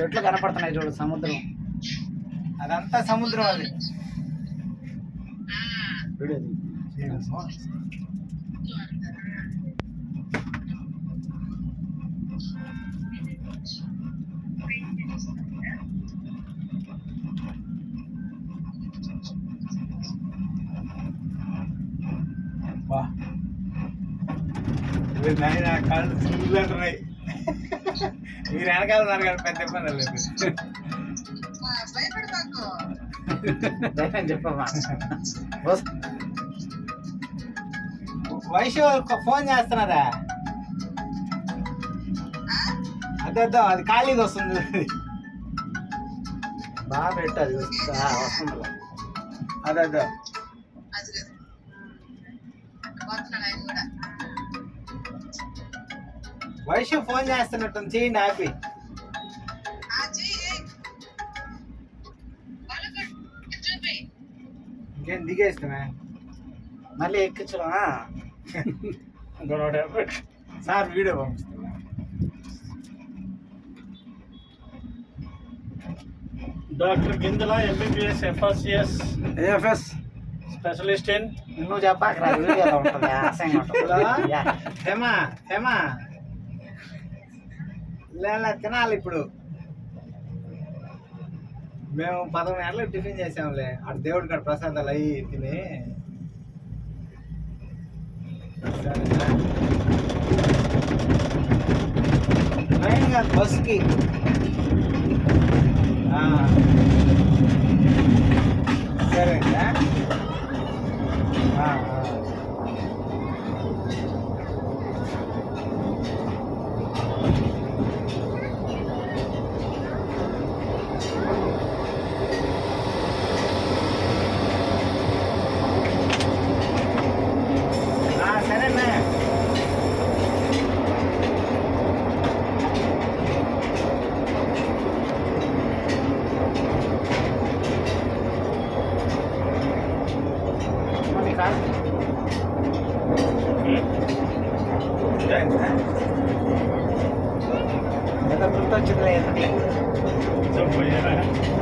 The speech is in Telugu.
చెట్లు కనపడుతున్నాయి చూడు సముద్రం. అదంతా సముద్రం అది. వీడియో తీ. నాయన కాళ్ళు ఫుల్ అంటున్నాయి మీరు వెనకాల ఉన్నారు కదా పెద్ద ఇబ్బంది లేదు. చెప్పమ్మా. వస్- వైషు ఒక ఫోన్ చేస్తున్నారా? అదే అదో అది ఖాళీగా వస్తుంది. బాగా పెట్టు అది వస్తుంది అదే అదో. వైషు ఫోన్ చేస్తున్నట్టు చేయండి హ్యాపీ ఇంకేం దిగేస్తామే మళ్ళీ ఎక్కించడం సార్ వీడియో పంపిస్తున్నా. డాక్టర్ గింజల MBBS FRCS AFS specialist in నువ్వు యా. హేమా హేమా. లేదా తినాలి ఇప్పుడు. మేము పదకొండు గంటలకు టిఫిన్ చేసాంలే. అటు దేవుడి కాడ ప్రసాదాలు అయ్యి తిని. ట్రైన్ కాదు బస్కి సరే. Это крутой человек. Все, понял.